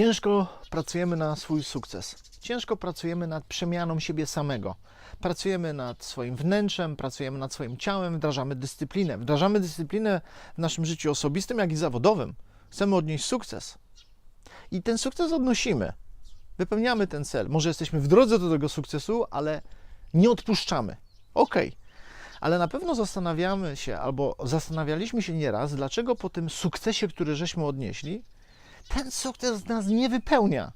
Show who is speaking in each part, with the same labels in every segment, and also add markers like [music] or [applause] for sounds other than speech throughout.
Speaker 1: Ciężko pracujemy na swój sukces. Ciężko pracujemy nad przemianą siebie samego. Pracujemy nad swoim wnętrzem, pracujemy nad swoim ciałem, wdrażamy dyscyplinę. Wdrażamy dyscyplinę w naszym życiu osobistym, jak i zawodowym. Chcemy odnieść sukces. I ten sukces odnosimy. Wypełniamy ten cel. Może jesteśmy w drodze do tego sukcesu, ale nie odpuszczamy. Okej. Ale na pewno zastanawiamy się, albo zastanawialiśmy się nieraz, dlaczego po tym sukcesie, który żeśmy odnieśli, ten sukces nas nie wypełnia.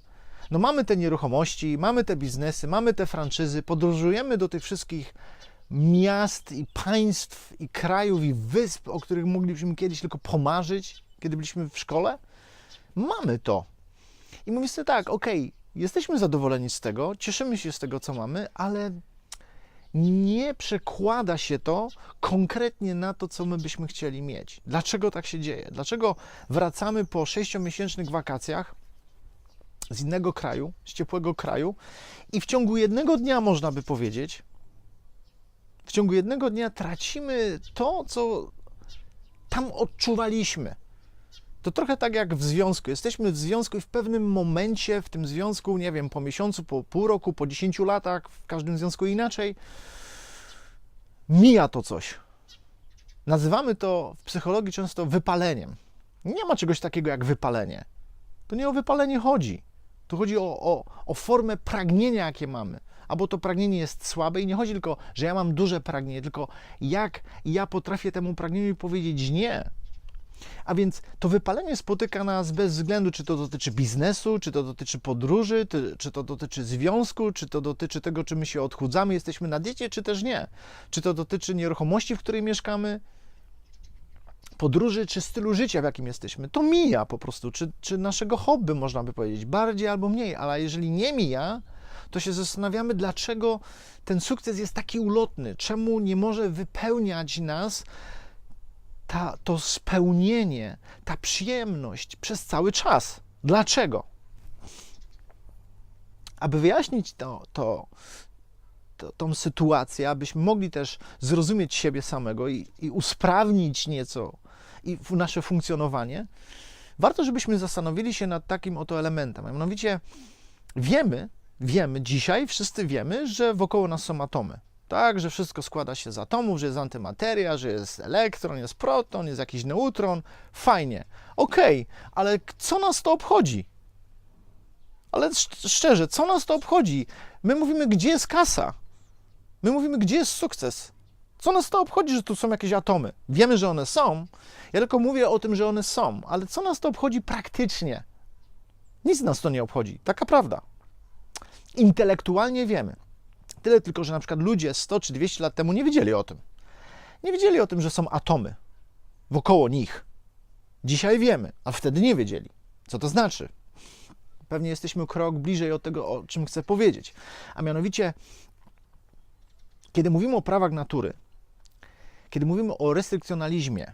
Speaker 1: No mamy te nieruchomości, mamy te biznesy, mamy te franczyzy, podróżujemy do tych wszystkich miast i państw i krajów i wysp, o których moglibyśmy kiedyś tylko pomarzyć, kiedy byliśmy w szkole. Mamy to. I mówisz sobie tak, okej, jesteśmy zadowoleni z tego, cieszymy się z tego, co mamy, ale nie przekłada się to konkretnie na to, co my byśmy chcieli mieć. Dlaczego tak się dzieje? Dlaczego wracamy po sześciomiesięcznych wakacjach z innego kraju, z ciepłego kraju i w ciągu jednego dnia, można by powiedzieć, w ciągu jednego dnia tracimy to, co tam odczuwaliśmy. To trochę tak jak w związku. Jesteśmy w związku i w pewnym momencie w tym związku, nie wiem, po miesiącu, po pół roku, po 10 latach, w każdym związku inaczej, mija to coś. Nazywamy to w psychologii często wypaleniem. Nie ma czegoś takiego jak wypalenie. To nie o wypalenie chodzi. Tu chodzi o, o, o formę pragnienia, jakie mamy. Albo to pragnienie jest słabe i nie chodzi tylko, że ja mam duże pragnienie, tylko jak ja potrafię temu pragnieniu powiedzieć nie. A więc to wypalenie spotyka nas bez względu, czy to dotyczy biznesu, czy to dotyczy podróży, czy to dotyczy związku, czy to dotyczy tego, czy my się odchudzamy, jesteśmy na diecie, czy też nie. Czy to dotyczy nieruchomości, w której mieszkamy, podróży, czy stylu życia, w jakim jesteśmy. To mija po prostu, czy, czy naszego hobby, można by powiedzieć, bardziej albo mniej, ale jeżeli nie mija, to się zastanawiamy, dlaczego ten sukces jest taki ulotny, czemu nie może wypełniać nas ta, to spełnienie, ta przyjemność przez cały czas. Dlaczego? Aby wyjaśnić to, to, to, tą sytuację, abyśmy mogli też zrozumieć siebie samego i, i usprawnić nieco i nasze funkcjonowanie, warto, żebyśmy zastanowili się nad takim oto elementem. A mianowicie wiemy, wiemy dzisiaj, wszyscy wiemy, że wokoło nas są atomy. Tak, że wszystko składa się z atomów, że jest antymateria, że jest elektron, jest proton, jest jakiś neutron. Fajnie. Okej, ale k- co nas to obchodzi? Ale sz- szczerze, co nas to obchodzi? My mówimy, gdzie jest kasa? My mówimy, gdzie jest sukces? Co nas to obchodzi, że tu są jakieś atomy? Wiemy, że one są. Ja tylko mówię o tym, że one są, ale co nas to obchodzi praktycznie? Nic nas to nie obchodzi. Taka prawda. Intelektualnie wiemy. Tyle tylko, że na przykład ludzie 100 czy 200 lat temu nie wiedzieli o tym. Nie wiedzieli o tym, że są atomy wokoło nich. Dzisiaj wiemy, a wtedy nie wiedzieli. Co to znaczy? Pewnie jesteśmy krok bliżej od tego, o czym chcę powiedzieć. A mianowicie, kiedy mówimy o prawach natury, kiedy mówimy o restrykcjonalizmie,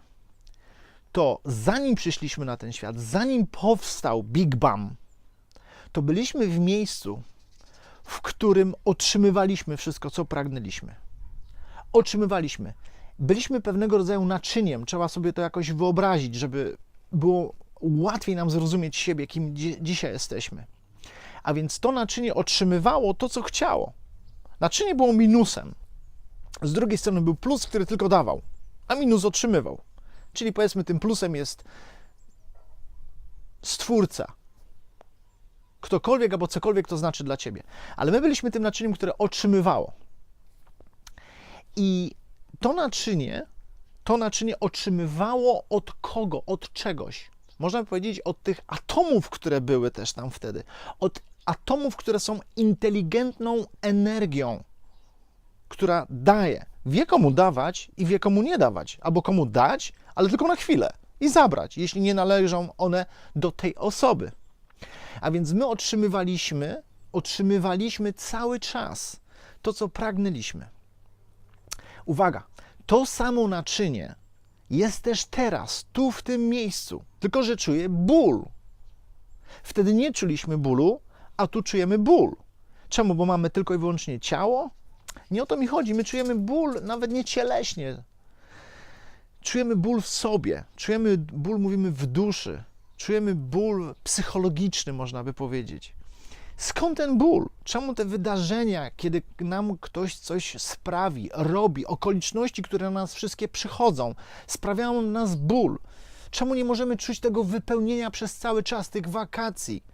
Speaker 1: to zanim przyszliśmy na ten świat, zanim powstał Big Bang, to byliśmy w miejscu, w którym otrzymywaliśmy wszystko, co pragnęliśmy. Otrzymywaliśmy. Byliśmy pewnego rodzaju naczyniem, trzeba sobie to jakoś wyobrazić, żeby było łatwiej nam zrozumieć siebie, kim dzi- dzisiaj jesteśmy. A więc to naczynie otrzymywało to, co chciało. Naczynie było minusem. Z drugiej strony był plus, który tylko dawał, a minus otrzymywał. Czyli powiedzmy, tym plusem jest stwórca, ktokolwiek albo cokolwiek to znaczy dla ciebie. Ale my byliśmy tym naczyniem, które otrzymywało. I to naczynie, to naczynie otrzymywało od kogo? Od czegoś. Można powiedzieć od tych atomów, które były też tam wtedy. Od atomów, które są inteligentną energią, która daje. Wie komu dawać i wie komu nie dawać. Albo komu dać, ale tylko na chwilę. I zabrać, jeśli nie należą one do tej osoby. A więc my otrzymywaliśmy, otrzymywaliśmy cały czas to, co pragnęliśmy. Uwaga, to samo naczynie jest też teraz, tu w tym miejscu, tylko że czuję ból. Wtedy nie czuliśmy bólu, a tu czujemy ból. Czemu? Bo mamy tylko i wyłącznie ciało? Nie o to mi chodzi. My czujemy ból nawet nie cieleśnie. Czujemy ból w sobie, czujemy ból, mówimy w duszy, Czujemy ból psychologiczny, można by powiedzieć. Skąd ten ból? Czemu te wydarzenia, kiedy nam ktoś coś sprawi, robi, okoliczności, które na nas wszystkie przychodzą, sprawiają na nas ból? Czemu nie możemy czuć tego wypełnienia przez cały czas tych wakacji,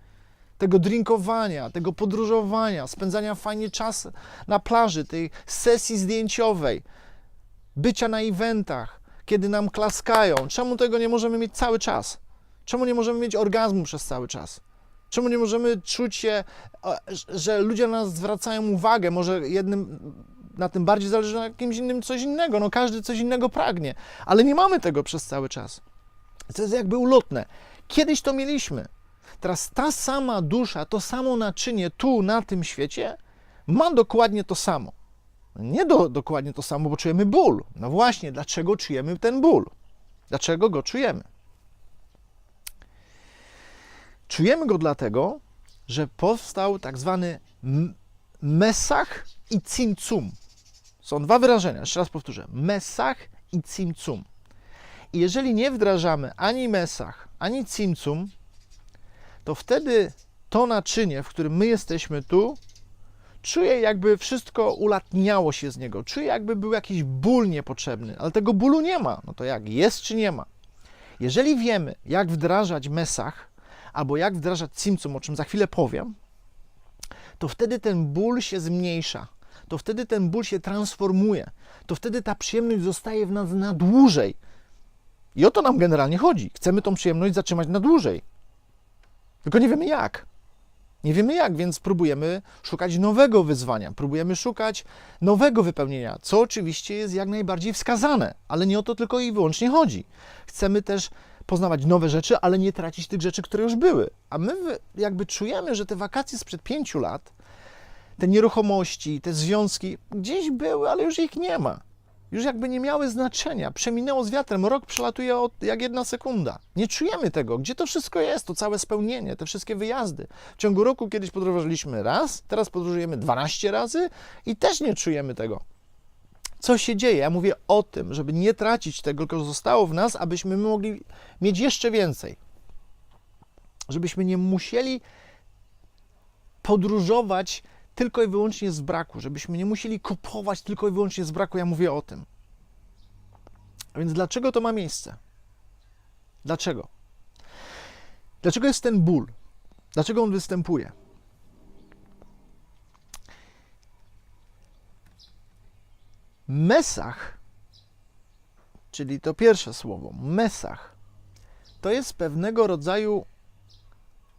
Speaker 1: tego drinkowania, tego podróżowania, spędzania fajnie czas na plaży, tej sesji zdjęciowej, bycia na eventach, kiedy nam klaskają? Czemu tego nie możemy mieć cały czas? Czemu nie możemy mieć orgazmu przez cały czas? Czemu nie możemy czuć się, że ludzie na nas zwracają uwagę? Może jednym na tym bardziej zależy, na kimś innym coś innego. No każdy coś innego pragnie, ale nie mamy tego przez cały czas. To jest jakby ulotne. Kiedyś to mieliśmy. Teraz ta sama dusza, to samo naczynie tu, na tym świecie, ma dokładnie to samo. Nie do, dokładnie to samo, bo czujemy ból. No właśnie, dlaczego czujemy ten ból? Dlaczego go czujemy? Czujemy go dlatego, że powstał tak zwany mesach i cimcum. Są dwa wyrażenia, jeszcze raz powtórzę. Mesach i cimcum. I jeżeli nie wdrażamy ani mesach, ani cimcum, to wtedy to naczynie, w którym my jesteśmy tu, czuję jakby wszystko ulatniało się z niego. Czuję jakby był jakiś ból niepotrzebny, ale tego bólu nie ma. No to jak, jest czy nie ma? Jeżeli wiemy, jak wdrażać mesach, albo jak wdrażać cimcum, o czym za chwilę powiem, to wtedy ten ból się zmniejsza. To wtedy ten ból się transformuje. To wtedy ta przyjemność zostaje w nas na dłużej. I o to nam generalnie chodzi. Chcemy tą przyjemność zatrzymać na dłużej. Tylko nie wiemy jak. Nie wiemy jak, więc próbujemy szukać nowego wyzwania, próbujemy szukać nowego wypełnienia, co oczywiście jest jak najbardziej wskazane, ale nie o to tylko i wyłącznie chodzi. Chcemy też poznawać nowe rzeczy, ale nie tracić tych rzeczy, które już były. A my jakby czujemy, że te wakacje sprzed pięciu lat, te nieruchomości, te związki gdzieś były, ale już ich nie ma. Już jakby nie miały znaczenia. Przeminęło z wiatrem, rok przelatuje od, jak jedna sekunda. Nie czujemy tego. Gdzie to wszystko jest? To całe spełnienie, te wszystkie wyjazdy. W ciągu roku kiedyś podróżowaliśmy raz, teraz podróżujemy 12 razy i też nie czujemy tego. Co się dzieje? Ja mówię o tym, żeby nie tracić tego, co zostało w nas, abyśmy my mogli mieć jeszcze więcej. Żebyśmy nie musieli podróżować tylko i wyłącznie z braku, żebyśmy nie musieli kupować tylko i wyłącznie z braku. Ja mówię o tym. A więc dlaczego to ma miejsce? Dlaczego? Dlaczego jest ten ból? Dlaczego on występuje? Mesach, czyli to pierwsze słowo, mesach, to jest pewnego rodzaju,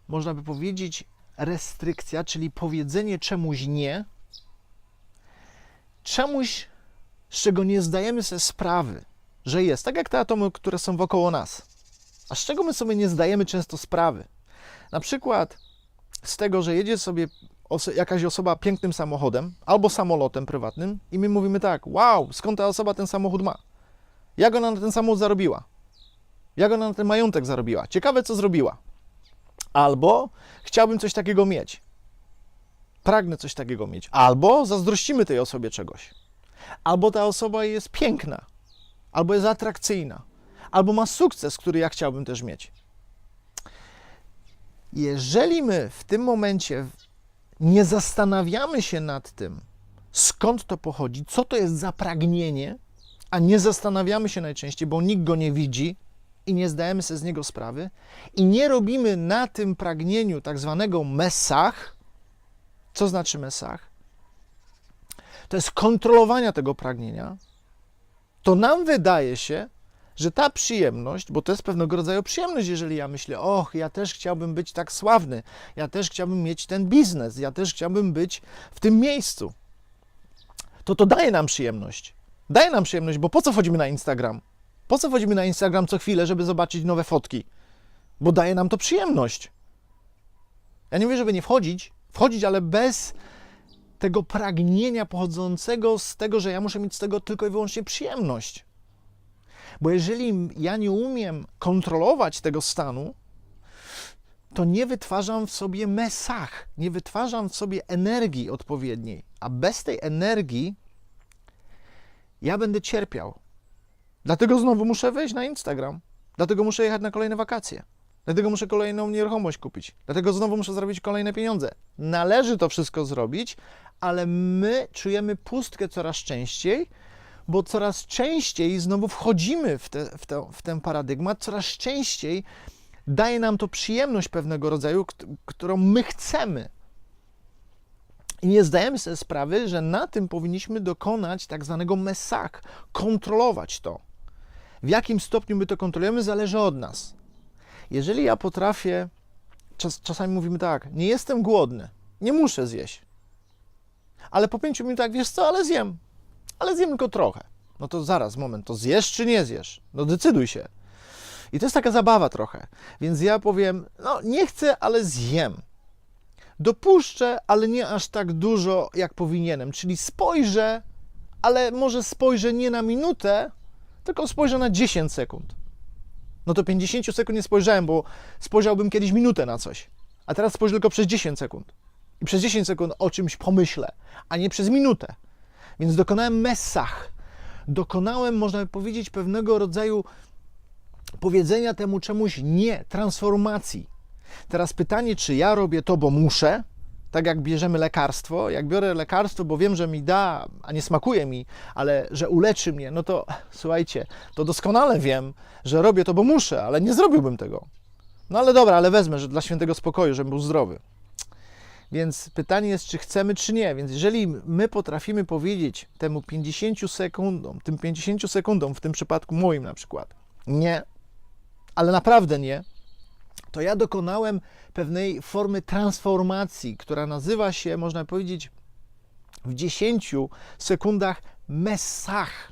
Speaker 1: można by powiedzieć, restrykcja, czyli powiedzenie czemuś nie, czemuś, z czego nie zdajemy sobie sprawy, że jest, tak jak te atomy, które są wokoło nas. A z czego my sobie nie zdajemy często sprawy? Na przykład z tego, że jedzie sobie oso- jakaś osoba pięknym samochodem albo samolotem prywatnym i my mówimy tak, wow, skąd ta osoba ten samochód ma? Jak ona na ten samochód zarobiła? Jak ona na ten majątek zarobiła? Ciekawe, co zrobiła. Albo chciałbym coś takiego mieć. Pragnę coś takiego mieć. Albo zazdrościmy tej osobie czegoś. Albo ta osoba jest piękna, albo jest atrakcyjna, albo ma sukces, który ja chciałbym też mieć. Jeżeli my w tym momencie nie zastanawiamy się nad tym, skąd to pochodzi, co to jest za pragnienie, a nie zastanawiamy się najczęściej, bo nikt go nie widzi i nie zdajemy sobie z niego sprawy, i nie robimy na tym pragnieniu tak zwanego mesach, co znaczy mesach? To jest kontrolowania tego pragnienia, to nam wydaje się, że ta przyjemność, bo to jest pewnego rodzaju przyjemność, jeżeli ja myślę, och, ja też chciałbym być tak sławny, ja też chciałbym mieć ten biznes, ja też chciałbym być w tym miejscu, to to daje nam przyjemność. Daje nam przyjemność, bo po co wchodzimy na Instagram? Po co wchodzimy na Instagram co chwilę, żeby zobaczyć nowe fotki? Bo daje nam to przyjemność. Ja nie mówię, żeby nie wchodzić, wchodzić, ale bez tego pragnienia pochodzącego z tego, że ja muszę mieć z tego tylko i wyłącznie przyjemność. Bo jeżeli ja nie umiem kontrolować tego stanu, to nie wytwarzam w sobie mesach, nie wytwarzam w sobie energii odpowiedniej. A bez tej energii ja będę cierpiał. Dlatego znowu muszę wejść na Instagram. Dlatego muszę jechać na kolejne wakacje. Dlatego muszę kolejną nieruchomość kupić. Dlatego znowu muszę zrobić kolejne pieniądze. Należy to wszystko zrobić, ale my czujemy pustkę coraz częściej, bo coraz częściej znowu wchodzimy w, te, w, te, w ten paradygmat, coraz częściej daje nam to przyjemność pewnego rodzaju, kt- którą my chcemy. I nie zdajemy sobie sprawy, że na tym powinniśmy dokonać tak zwanego mesak, kontrolować to. W jakim stopniu my to kontrolujemy, zależy od nas. Jeżeli ja potrafię, czas, czasami mówimy tak, nie jestem głodny, nie muszę zjeść. Ale po pięciu minutach, wiesz co, ale zjem. Ale zjem tylko trochę. No to zaraz, moment, to zjesz czy nie zjesz? No decyduj się. I to jest taka zabawa trochę. Więc ja powiem, no nie chcę, ale zjem. Dopuszczę, ale nie aż tak dużo, jak powinienem. Czyli spojrzę, ale może spojrzę nie na minutę, tylko spojrzę na 10 sekund. No to 50 sekund nie spojrzałem, bo spojrzałbym kiedyś minutę na coś. A teraz spojrzę tylko przez 10 sekund. I przez 10 sekund o czymś pomyślę, a nie przez minutę. Więc dokonałem messach. Dokonałem, można by powiedzieć, pewnego rodzaju powiedzenia temu czemuś nie, transformacji. Teraz pytanie, czy ja robię to, bo muszę, tak jak bierzemy lekarstwo, jak biorę lekarstwo, bo wiem, że mi da, a nie smakuje mi, ale że uleczy mnie, no to słuchajcie, to doskonale wiem, że robię to, bo muszę, ale nie zrobiłbym tego. No ale dobra, ale wezmę, że dla świętego spokoju, żebym był zdrowy. Więc pytanie jest, czy chcemy, czy nie. Więc jeżeli my potrafimy powiedzieć temu 50 sekundom, tym 50 sekundom, w tym przypadku moim na przykład, nie, ale naprawdę nie, to ja dokonałem pewnej formy transformacji, która nazywa się, można powiedzieć, w 10 sekundach messach.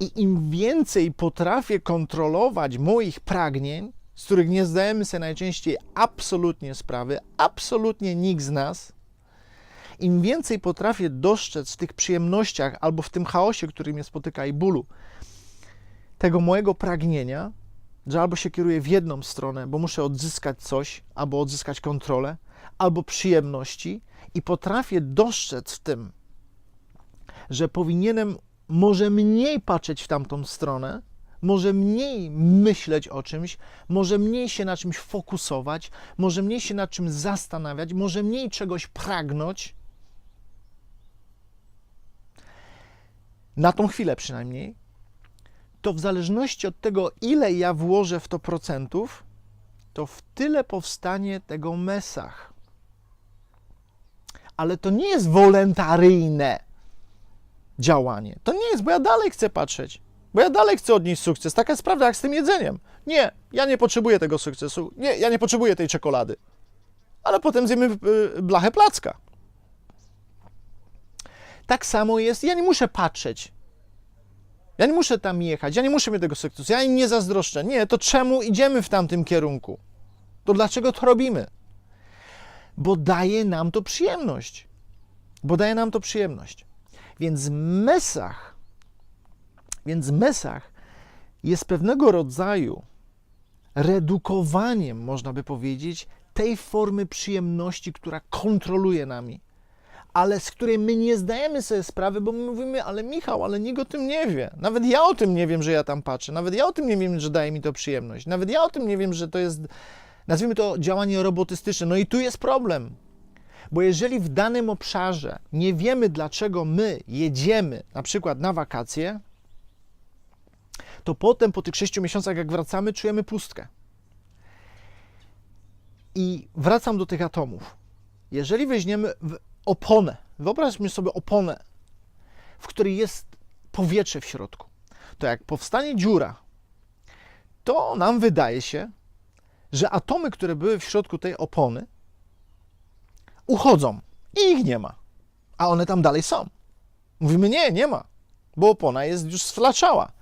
Speaker 1: I im więcej potrafię kontrolować moich pragnień, z których nie zdajemy sobie najczęściej absolutnie sprawy, absolutnie nikt z nas, im więcej potrafię dostrzec w tych przyjemnościach albo w tym chaosie, który mnie spotyka i bólu, tego mojego pragnienia, że albo się kieruję w jedną stronę, bo muszę odzyskać coś, albo odzyskać kontrolę, albo przyjemności, i potrafię dostrzec w tym, że powinienem może mniej patrzeć w tamtą stronę, może mniej myśleć o czymś, może mniej się na czymś fokusować, może mniej się nad czymś zastanawiać, może mniej czegoś pragnąć. Na tą chwilę przynajmniej, to w zależności od tego, ile ja włożę w to procentów, to w tyle powstanie tego mesach. Ale to nie jest wolontaryjne działanie. To nie jest, bo ja dalej chcę patrzeć, bo ja dalej chcę odnieść sukces. Taka jest prawda jak z tym jedzeniem. Nie, ja nie potrzebuję tego sukcesu. Nie, ja nie potrzebuję tej czekolady. Ale potem zjemy y, blachę placka. Tak samo jest, ja nie muszę patrzeć. Ja nie muszę tam jechać, ja nie muszę mieć tego sukcesu, ja im nie zazdroszczę. Nie, to czemu idziemy w tamtym kierunku? To dlaczego to robimy? Bo daje nam to przyjemność. Bo daje nam to przyjemność. Więc mesach, więc mesach jest pewnego rodzaju redukowaniem, można by powiedzieć, tej formy przyjemności, która kontroluje nami, ale z której my nie zdajemy sobie sprawy, bo my mówimy, ale Michał, ale nikt o tym nie wie. Nawet ja o tym nie wiem, że ja tam patrzę. Nawet ja o tym nie wiem, że daje mi to przyjemność. Nawet ja o tym nie wiem, że to jest, nazwijmy to, działanie robotystyczne. No i tu jest problem. Bo jeżeli w danym obszarze nie wiemy, dlaczego my jedziemy na przykład na wakacje, to potem po tych sześciu miesiącach, jak wracamy, czujemy pustkę. I wracam do tych atomów. Jeżeli weźmiemy oponę, wyobraźmy sobie oponę, w której jest powietrze w środku, to jak powstanie dziura, to nam wydaje się, że atomy, które były w środku tej opony, uchodzą i ich nie ma, a one tam dalej są. Mówimy, nie, nie ma, bo opona jest już sflaczała.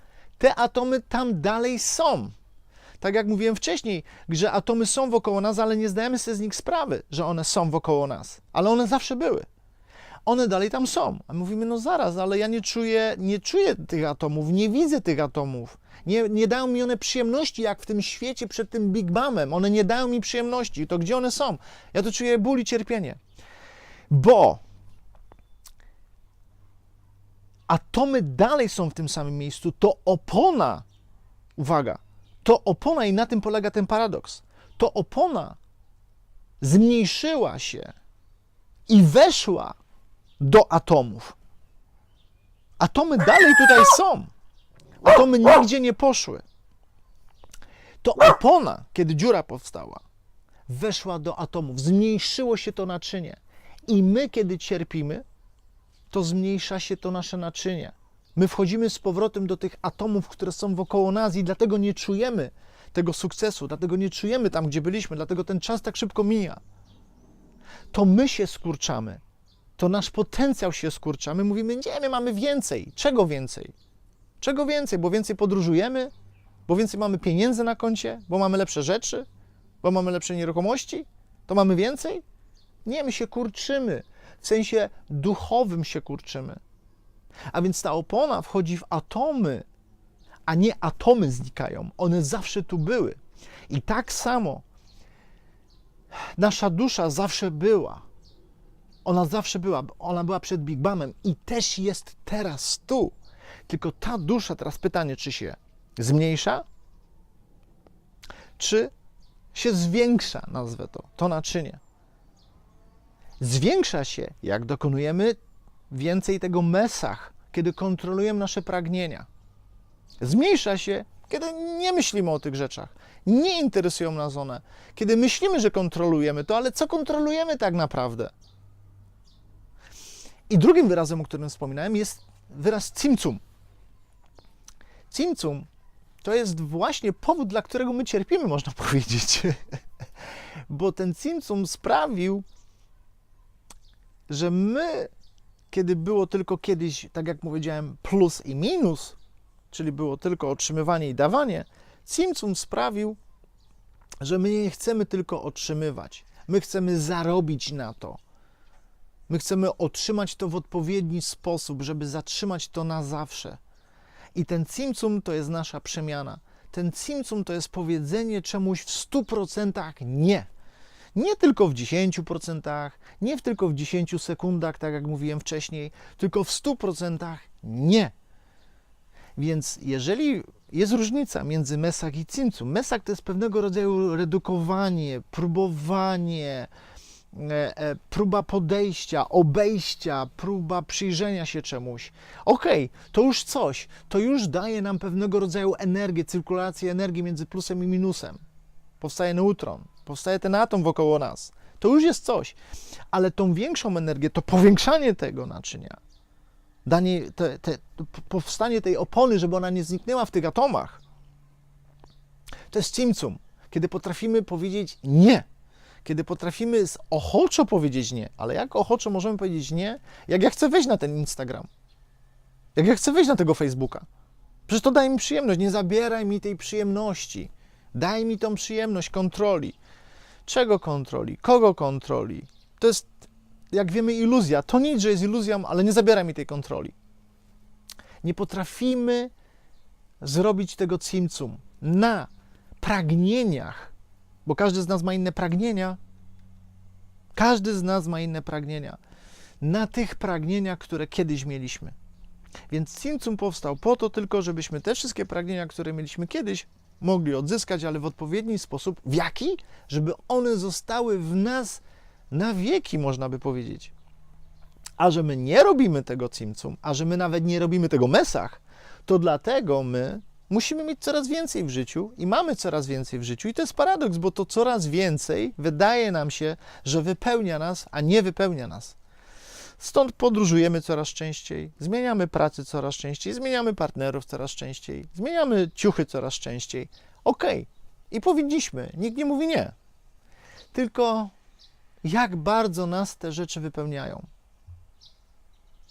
Speaker 1: Te atomy tam dalej są. Tak jak mówiłem wcześniej, że atomy są wokoło nas, ale nie zdajemy sobie z nich sprawy, że one są wokoło nas. Ale one zawsze były. One dalej tam są. A mówimy, no zaraz, ale ja nie czuję, nie czuję tych atomów, nie widzę tych atomów. Nie, nie dają mi one przyjemności, jak w tym świecie przed tym Big Bamem. One nie dają mi przyjemności. To gdzie one są? Ja to czuję ból i cierpienie. Bo atomy dalej są w tym samym miejscu, to opona, uwaga, to opona, i na tym polega ten paradoks, to opona zmniejszyła się i weszła do atomów. Atomy dalej tutaj są. Atomy nigdzie nie poszły. To opona, kiedy dziura powstała, weszła do atomów, zmniejszyło się to naczynie. I my, kiedy cierpimy, to zmniejsza się to nasze naczynie. My wchodzimy z powrotem do tych atomów, które są wokoło nas i dlatego nie czujemy tego sukcesu, dlatego nie czujemy tam, gdzie byliśmy, dlatego ten czas tak szybko mija. To my się skurczamy, to nasz potencjał się skurcza. My mówimy, nie, my mamy więcej. Czego więcej? Czego więcej? Bo więcej podróżujemy? Bo więcej mamy pieniędzy na koncie? Bo mamy lepsze rzeczy? Bo mamy lepsze nieruchomości? To mamy więcej? Nie, my się kurczymy. W sensie duchowym się kurczymy. A więc ta opona wchodzi w atomy, a nie atomy znikają. One zawsze tu były. I tak samo nasza dusza zawsze była. Ona zawsze była. Ona była przed Big Bangiem i też jest teraz tu. Tylko ta dusza, teraz pytanie, czy się zmniejsza, czy się zwiększa, nazwę to, to naczynie. Zwiększa się, jak dokonujemy więcej tego mesach, kiedy kontrolujemy nasze pragnienia. Zmniejsza się, kiedy nie myślimy o tych rzeczach. Nie interesują nas one. Kiedy myślimy, że kontrolujemy to, ale co kontrolujemy tak naprawdę? I drugim wyrazem, o którym wspominałem, jest wyraz cimcum. Cimcum to jest właśnie powód, dla którego my cierpimy, można [laughs] powiedzieć. Bo ten cimcum sprawił, że my, kiedy było tylko kiedyś, tak jak powiedziałem, plus i minus, czyli było tylko otrzymywanie i dawanie, cimcum sprawił, że my nie chcemy tylko otrzymywać. My chcemy zarobić na to. My chcemy otrzymać to w odpowiedni sposób, żeby zatrzymać to na zawsze. I ten cimcum to jest nasza przemiana. Ten cimcum to jest powiedzenie czemuś w 100% nie. Nie tylko w 10%, nie tylko w 10 sekundach, tak jak mówiłem wcześniej, tylko w 100% nie. Więc jeżeli jest różnica między mesak i cimcum, mesak to jest pewnego rodzaju redukowanie, próbowanie, e, e, próba podejścia, obejścia, próba przyjrzenia się czemuś. Okej, to już coś, to już daje nam pewnego rodzaju energię, cyrkulację energii między plusem i minusem. Powstaje neutron, powstaje ten atom wokoło nas. To już jest coś, ale tą większą energię, to powiększanie tego naczynia, danie, te, te, powstanie tej opony, żeby ona nie zniknęła w tych atomach, to jest cimcum, kiedy potrafimy powiedzieć nie, kiedy potrafimy z- ochoczo powiedzieć nie, ale jak ochoczo możemy powiedzieć nie, jak ja chcę wejść na ten Instagram, jak ja chcę wejść na tego Facebooka. Przecież to daje mi przyjemność, nie zabieraj mi tej przyjemności. Daj mi tą przyjemność kontroli. Czego kontroli? Kogo kontroli? To jest, jak wiemy, iluzja. To nic, że jest iluzją, ale nie zabiera mi tej kontroli. Nie potrafimy zrobić tego cimcum na pragnieniach, bo każdy z nas ma inne pragnienia. Każdy z nas ma inne pragnienia. Na tych pragnieniach, które kiedyś mieliśmy. Więc cimcum powstał po to tylko, żebyśmy te wszystkie pragnienia, które mieliśmy kiedyś, mogli odzyskać, ale w odpowiedni sposób. W jaki? Żeby one zostały w nas na wieki, można by powiedzieć. A że my nie robimy tego cimcum, a że my nawet nie robimy tego mesach, to dlatego my musimy mieć coraz więcej w życiu i mamy coraz więcej w życiu. I to jest paradoks, bo to coraz więcej wydaje nam się, że wypełnia nas, a nie wypełnia nas. Stąd podróżujemy coraz częściej, zmieniamy pracy coraz częściej, zmieniamy partnerów coraz częściej, zmieniamy ciuchy coraz częściej. Okej, i powinniśmy, nikt nie mówi nie. Tylko jak bardzo nas te rzeczy wypełniają.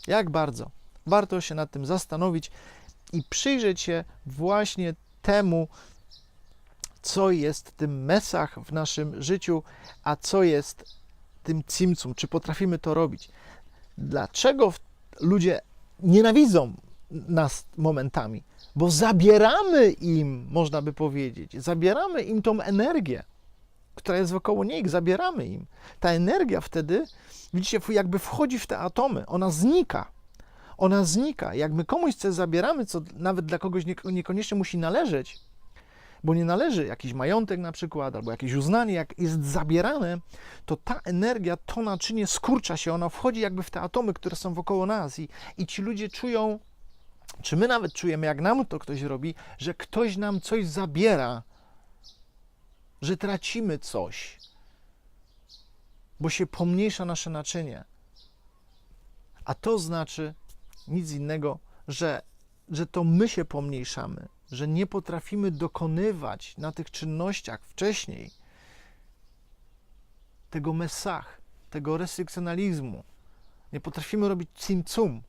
Speaker 1: Jak bardzo. Warto się nad tym zastanowić i przyjrzeć się właśnie temu, co jest tym mesach w naszym życiu, a co jest tym cimcum, czy potrafimy to robić. Dlaczego ludzie nienawidzą nas momentami? Bo zabieramy im, można by powiedzieć, zabieramy im tą energię, która jest wokoło nich, zabieramy im. Ta energia wtedy, widzicie, jakby wchodzi w te atomy, ona znika. Ona znika. Jak my komuś coś zabieramy, co nawet dla kogoś nie- niekoniecznie musi należeć, bo nie należy jakiś majątek na przykład, albo jakieś uznanie, jak jest zabierane, to ta energia, to naczynie skurcza się, ona wchodzi jakby w te atomy, które są wokoło nas i, i ci ludzie czują, czy my nawet czujemy, jak nam to ktoś robi, że ktoś nam coś zabiera, że tracimy coś, bo się pomniejsza nasze naczynie. A to znaczy nic innego, że, że to my się pomniejszamy, że nie potrafimy dokonywać na tych czynnościach wcześniej tego mesach, tego restrykcjonalizmu. Nie potrafimy robić cim-cum.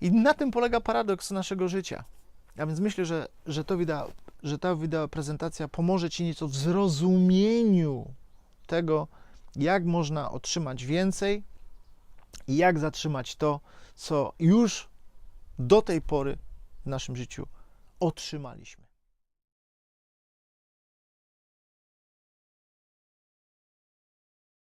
Speaker 1: I na tym polega paradoks naszego życia. A więc myślę, że, że, to wideo, że ta wideo prezentacja pomoże Ci nieco w zrozumieniu tego, jak można otrzymać więcej i jak zatrzymać to, co już do tej pory w naszym życiu otrzymaliśmy.